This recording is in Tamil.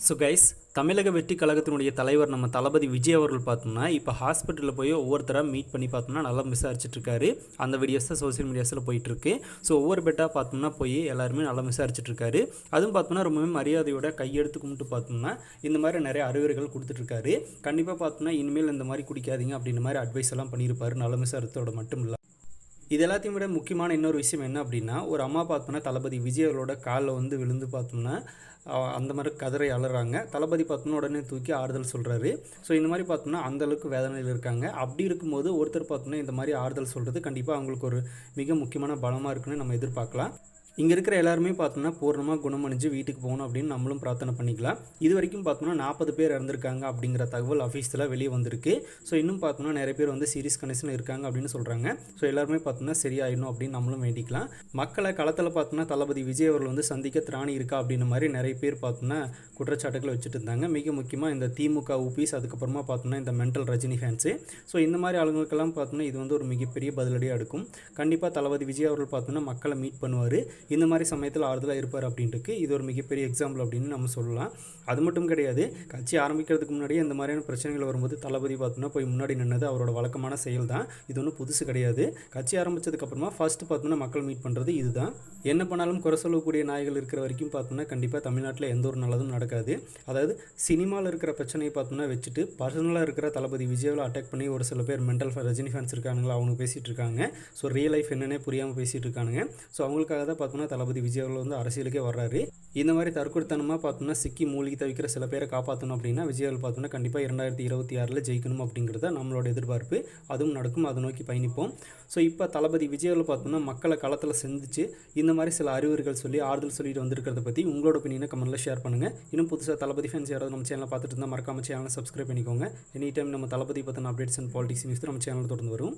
ஸோ கைஸ் தமிழக வெற்றி கழகத்தினுடைய தலைவர் நம்ம தளபதி விஜய் அவர்கள் பார்த்தோம்னா இப்போ ஹாஸ்பிட்டலில் போய் ஒவ்வொருத்தராக மீட் பண்ணி பார்த்தோம்னா நல்லா விசாரிச்சிட்ருக்காரு அந்த வீடியோஸ் தான் சோஷியல் மீடியாஸில் போயிட்டுருக்கு ஸோ ஒவ்வொரு பெட்டாக பார்த்தோம்னா போய் எல்லாருமே நல்லா விசாரிச்சிட்ருக்காரு அதுவும் பார்த்தோம்னா ரொம்பவே மரியாதையோட கையெடுத்து கும்பிட்டு பார்த்தோம்னா இந்த மாதிரி நிறைய அறிவுரைகள் கொடுத்துட்ருக்காரு. கண்டிப்பாக பார்த்தோம்னா இனிமேல் இந்த மாதிரி குடிக்காதீங்க அப்படின்ற மாதிரி அட்வைஸ் எல்லாம் பண்ணியிருப்பாரு. நல்ல விசாரத்தோட மட்டும் இல்லை. இது எல்லாத்தையும் விட முக்கியமான இன்னொரு விஷயம் என்ன அப்படின்னா ஒரு அம்மா பார்த்தோம்னா தளபதி விஜய் அவர்களோட காலில் வந்து விழுந்து பார்த்தோம்னா அந்த மாதிரி கதரை அலறாங்க. தளபதி பார்த்தோம்னா உடனே தூக்கி ஆறுதல் சொல்கிறாரு ஸோ இந்த மாதிரி பார்த்தோம்னா அந்தளவுக்கு வேதனையில் இருக்காங்க. அப்படி இருக்கும்போது ஒருத்தர் பார்த்தோம்னா இந்த மாதிரி ஆறுதல் சொல்கிறது கண்டிப்பாக அவங்களுக்கு ஒரு மிக முக்கியமான பலமாக இருக்குன்னு நம்ம எதிர்பார்க்கலாம். இங்கே இருக்கிற எல்லாருமே பார்த்தோம்னா பூர்ணமாக குணமணிஞ்சு வீட்டுக்கு போகணும் அப்படின்னு நம்மளும் பிரார்த்தனை பண்ணிக்கலாம். இது வரைக்கும் பார்த்தோம்னா நாற்பது பேர் இறந்துருக்காங்க அப்படிங்கிற தகவல் ஆஃபீஸில் வெளியே வந்திருக்கு. ஸோ இன்னும் பார்த்தோம்னா நிறைய பேர் வந்து சீரியஸ் கண்டிஷன் இருக்காங்க அப்படின்னு சொல்கிறாங்க ஸோ எல்லாருமே பார்த்தோம்னா சரியாயிடணும் அப்படின்னு நம்மளும் வேண்டிக்கலாம். மக்களை களத்தில் பார்த்தோம்னா தளபதி விஜய் அவர்கள் வந்து சந்திக்க திராணி இருக்கா அப்படின்ற மாதிரி நிறைய பேர் பார்த்தோம்னா குற்றச்சாட்டுகளை வச்சுட்டு இருந்தாங்க. மிக முக்கியமாக இந்த திமுக ஊபிஸ் அதுக்கப்புறமா பார்த்தோம்னா இந்த மென்டல் ரஜினி ஃபேன்ஸு ஸோ இந்த மாதிரி ஆளுங்களுக்கெல்லாம் பார்த்தோம்னா இது வந்து ஒரு மிகப்பெரிய பதிலடியாக எடுக்கும். கண்டிப்பாக தளபதி விஜய் அவர்கள் பார்த்தோம்னா மக்களை மீட் பண்ணுவார். இந்த மாதிரி சமயத்தில் ஆறுதலாக இருப்பார் அப்படின்ட்டுக்கு இது ஒரு மிகப்பெரிய எக்ஸாம்பிள் அப்படின்னு நம்ம சொல்லலாம். அது மட்டும் கிடையாது கட்சி ஆரம்பிக்கிறதுக்கு முன்னாடியே இந்த மாதிரியான பிரச்சனைகள் வரும்போது தளபதி பார்த்தோம்னா போய் முன்னாடி நின்னது அவரோட வழக்கமான செயல் தான் இது ஒன்றும் புதுசு கிடையாது. கட்சி ஆரம்பித்ததுக்கப்புறமா ஃபஸ்ட்டு பார்த்தோம்னா மக்கள் மீட் பண்ணுறது இதுதான். என்ன பண்ணாலும் குறை சொல்லக்கூடிய நாய்கள் இருக்கிற வரைக்கும் பார்த்தோம்னா கண்டிப்பாக தமிழ்நாட்டில் எந்த ஒரு நல்லதும் நடக்காது. அதாவது சினிமாவில் இருக்கிற பிரச்சனையை பார்த்தோம்னா வச்சுட்டு பர்சனலாக இருக்கிற தளபதி விஜயாவில் அட்டாக் பண்ணி ஒரு சில பேர் மென்டல் ரஜினி ஃபேன்ஸ் இருக்கானுங்களா அவங்க பேசிகிட்டு இருக்காங்க. ஸோ ரியல் லைஃப் என்னென்னே புரியாமல் பேசிகிட்டு இருக்கானுங்க. ஸோ அவங்களுக்காக தான் பார்த்தோம்னா தளபதி விஜய் அவர்கள் வந்து அரசியலுக்கே வர்றாரு. இந்த மாதிரி தற்கொடுத்தனமாக பார்த்தோம்னா சிக்கி மூழ்கி தவிக்கிற சில பேரை காப்பாற்றணும் அப்படின்னா விஜய் அவர்கள் பார்த்தோம்னா கண்டிப்பாக இரண்டாயிரத்தி இருபத்தி ஆறில் ஜெயிக்கணும் அப்படிங்கிறத நம்மளோட எதிர்பார்ப்பு. அதுவும் நடக்கும். அதை நோக்கி பயணிப்போம். ஸோ இப்போ தளபதி விஜய் அவர்கள் பார்த்தோம்னா மக்களை களத்தில் செஞ்சிச்சு இந்த மாதிரி சில அறிவுரைகள் சொல்லி ஆறுதல் சொல்லிட்டு வந்திருக்கிறத பற்றி உங்களோட ஒப்பீனியனை கமெண்ட்டில் ஷேர் பண்ணுங்கள் இன்னும் புதுசாக தளபதி ஃபேன்ஸ் யாராவது நம்ம சேனலில் பார்த்துட்டு இருந்தால் மறக்காம சேனலை சப்ஸ்கிரைப் பண்ணிக்கோங்க. எனி டைம் நம்ம தளபதி பற்றின அப்டேட்ஸ் அண்ட் பாலிடிக்ஸ் நியூஸ் நம்ம சேனலில் தொடர்ந்து வரும்